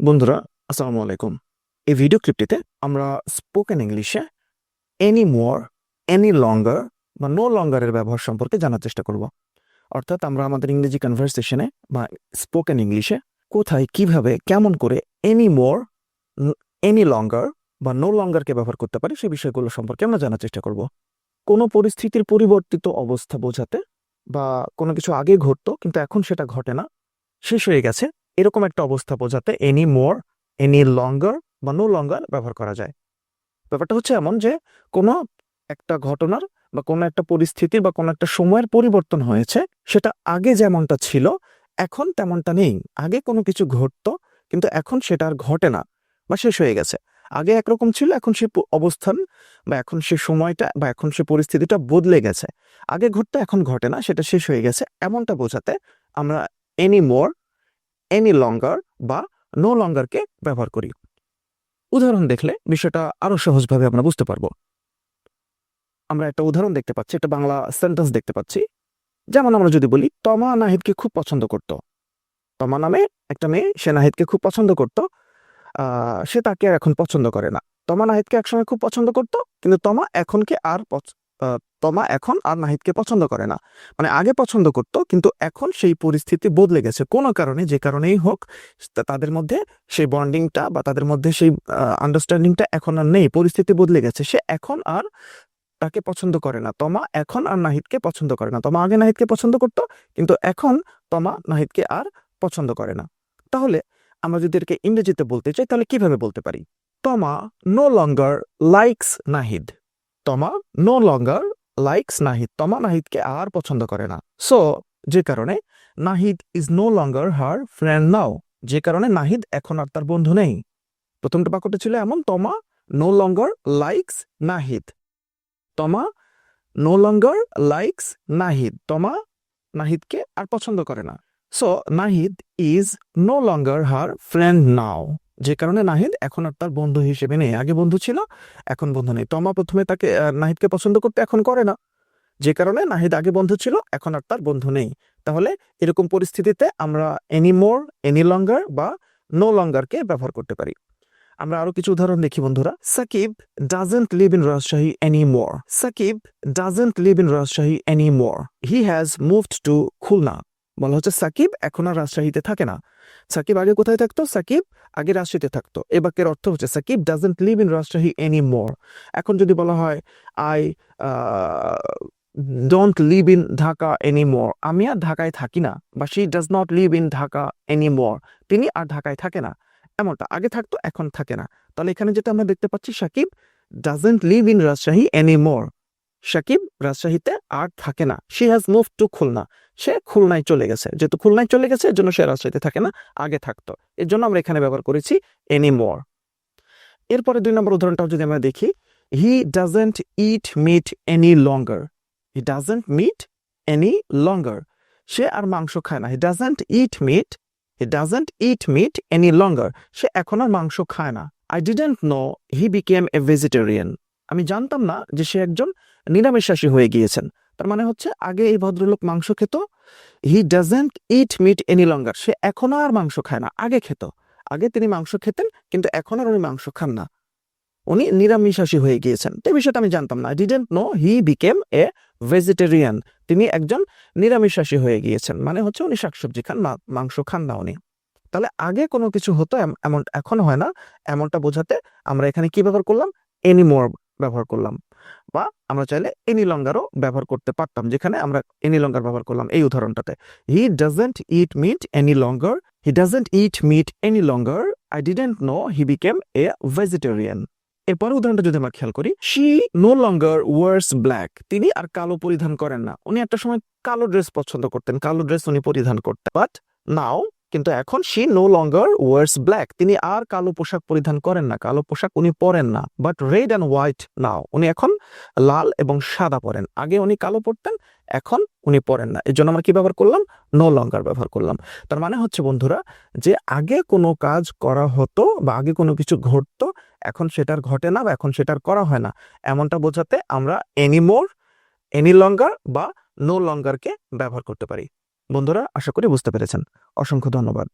বন্ধুরা, আসসালামু আলাইকুম। এই ভিডিও ক্লিপটিতে আমরা স্পোকেন ইংলিশে এনি মোর এনি লঙ্গার বা নো লঙ্গারের ব্যবহার সম্পর্কে জানার চেষ্টা করব। অর্থাৎ আমরা আমাদের ইংরেজি কনভারসেশনে বা স্পোকেন ইংলিশে কোথায়, কীভাবে, কেমন করে এনি মোর এনি লঙ্গার বা নো লঙ্গারকে ব্যবহার করতে পারি সেই বিষয়গুলো সম্পর্কে আমরা জানার চেষ্টা করব। কোনো পরিস্থিতির পরিবর্তিত অবস্থা বোঝাতে বা কোনো কিছু আগে ঘটতো কিন্তু এখন সেটা ঘটে না, শেষ হয়ে গেছে। এরকম একটা অবস্থা বোঝাতে এনি মোর এনি লঙ্গার বা নো লঙ্গার ব্যবহার করা যায়। ব্যাপারটা হচ্ছে এমন যে, কোনো একটা ঘটনার বা কোনো একটা পরিস্থিতির বা কোনো একটা সময়ের পরিবর্তন হয়েছে, সেটা আগে যেমনটা ছিল, এখন তেমনটা নেই। আগে কোনো কিছু ঘটতো, কিন্তু এখন সেটা আর ঘটে না বা শেষ হয়ে গেছে। আগে একরকম ছিল, এখন সে অবস্থান বা এখন সে সময়টা বা এখন সে পরিস্থিতিটা বদলে গেছে। আগে ঘটতো, এখন ঘটে না, সেটা শেষ হয়ে গেছে। এমনটা বোঝাতে আমরা এনি মোর এনি লঙ্গার বা নো লঙ্গারকে ব্যবহার করি। উদাহরণ দেখলে বিষয়টা আরও সহজভাবে আমরা বুঝতে পারব। আমরা একটা উদাহরণ দেখতে পাচ্ছি, একটা বাংলা সেন্টেন্স দেখতে পাচ্ছি। যেমন আমরা যদি বলি, তমা নাহিদকে খুব পছন্দ করত। তমা নামে একটা মেয়ে, সে নাহিদকে খুব পছন্দ করত। সে তাকে আর এখন পছন্দ করে না। তমা নাহিদকে একসময় খুব পছন্দ করত, কিন্তু তমা এখনকে আর তমা এখন আর নাহিদকে পছন্দ করে না। মানে আগে পছন্দ করত, কিন্তু এখন সেই পরিস্থিতি বদলে গেছে। কোনো কারণে, যে কারণেই হোক তাদের মধ্যে সেই বন্ডিংটা বা তাদের মধ্যে সেই আন্ডারস্ট্যান্ডিংটা এখন আর নেই। পরিস্থিতি বদলে গেছে। সে এখন আর তাকে পছন্দ করে না। তমা এখন আর নাহিদকে পছন্দ করে না। তমা আগে নাহিদকে পছন্দ করতো, কিন্তু এখন তমা নাহিদকে আর পছন্দ করে না। তাহলে আমরা যদি এটাকে ইংরেজিতে বলতে চাই, তাহলে কীভাবে বলতে পারি? তমা নো লঙ্গার লাইকস নাহিদ। তমা নো লঙ্গার লাইকস নাহিদ। তমা নাহিদকে আর পছন্দ করে না। সো যে কারণে Nahid is no longer her friend now যে কারণে নাহিদ এখন আর তার বন্ধু নেই। প্রথমটা বাক্যটা ছিল এমন, তমা নো লঙ্গার লাইকস নাহিদ। তমা নো লঙ্গার লাইকস নাহিদ। তমা নাহিদকে আর পছন্দ করে না। So Nahid is no longer her friend now যে কারণে নাহিদ এখন আর তার বন্ধু হিসেবে নেই। আগে বন্ধু ছিল, এখন বন্ধু নেই। তমা প্রথমে তাকে নাহিদকে পছন্দ করতে এখন করে না। যে কারণে নাহিদ আগে বন্ধু ছিল, এখন আর তার বন্ধু নেই। তাহলে এরকম পরিস্থিতিতে আমরা এনি মোর এনি লঙ্গার বা নো লঙ্গারকে ব্যবহার করতে পারি। আমরা আরও কিছু উদাহরণ দেখি বন্ধুরা। Shakib doesn't live in Rajshahi anymore Shakib doesn't live in Rajshahi anymore he has moved to Khulna বলা হচ্ছে সাকিব এখন আর রাজশাহীতে থাকে না। সাকিব আগে কোথায় থাকতো? সাকিব আগে রাজশাহীতে থাকতো। এ বাক্যের অর্থ হচ্ছে Shakib doesn't live in Rajshahi anymore এখন যদি বলা হয় I don't live in Dhaka anymore আমি আর ঢাকায় থাকি না, বা she does not live in Dhaka anymore তিনি আর ঢাকায় থাকে না। এমনটা, আগে থাকতো, এখন থাকে না। তাহলে এখানে যেটা আমরা দেখতে পাচ্ছি, Shakib doesn't live in Rajshahi anymore Shakib রাজশাহীতে আর থাকে না। She has move to Khulna. সে খুলনায় চলে গেছে। যেহেতু খুলনায় চলে গেছে এর জন্য সে রাজশাহীতে থাকে না, আগে থাকতো। এর জন্য আমরা এখানে ব্যবহার করেছি এনি মোর এরপরে দুই নম্বর উদাহরণটাও যদি আমরা দেখি he doesn't eat meat any longer he doesn't meat any longer সে আর মাংস খায় না। He doesn't eat meat he doesn't eat meat any longer সে এখন আর মাংস খায় না। I didn't know he became a vegetarian আমি জানতাম না যে সে একজন নিরামিষাশী হয়ে গিয়েছেন। তার মানে হচ্ছে আগে এই ভদ্রলোক মাংস খেত he doesn't eat meat any longer সে এখন আর মাংস খায় না, আগে খেত। আগে তিনি মাংস খেতেন, কিন্তু এখন আর উনি মাংস খান না। উনি নিরামিষাশী হয়ে গিয়েছেন। এই বিষয়টা আমি জানতাম না। Didn't know he became a vegetarian তিনি একজন নিরামিষাশী হয়ে গিয়েছেন। মানে হচ্ছে উনি শাকসবজি খান মাংস খান না উনি। তাহলে আগে কোনো কিছু হতো এমন এখন হয় না। এমনটা বোঝাতে আমরা এখানে কি ব্যবহার করলাম? এনি মোর ব্যবহার করলাম। বা আমরা চাইলে এনি লঙ্গারও ব্যবহার করতে পারতাম, যেখানে আমরা এনি লঙ্গার ব্যবহার করলাম এই উদাহরণটাতে। He doesn't eat meat any longer he doesn't eat meat any longer I didn't know he became a vegetarian এরপরে উদাহরণটা যদি আমরা খেয়াল করি she no longer wears black তিনি আর কালো পরিধান করেন না। উনি একটা সময় কালো ড্রেস পছন্দ করতেন, কালো ড্রেস উনি পরিধান করতেন বাট নাও কিন্তু এখন she no longer wears black তিনি আর কালো পোশাক পরিধান করেন না। কালো পোশাক উনি পরেন না। But red and white now উনি এখন লাল এবং সাদা পরেন। আগে উনি কালো পরতেন, এখন উনি পরেন না। এর জন্য আমরা কি ব্যবহার করলাম? নো লঙ্গার ব্যবহার করলাম। তার মানে হচ্ছে বন্ধুরা, যে আগে কোনো কাজ করা হতো বা আগে কোনো কিছু ঘটতো, এখন সেটার ঘটে না বা এখন সেটার করা হয় না। এমনটা বোঝাতে আমরা এনি মোর এনি লঙ্গার বা নো লঙ্গারকে ব্যবহার করতে পারি। বন্ধুরা, আশা করি বুঝতে পেরেছেন। অসংখ্য ধন্যবাদ।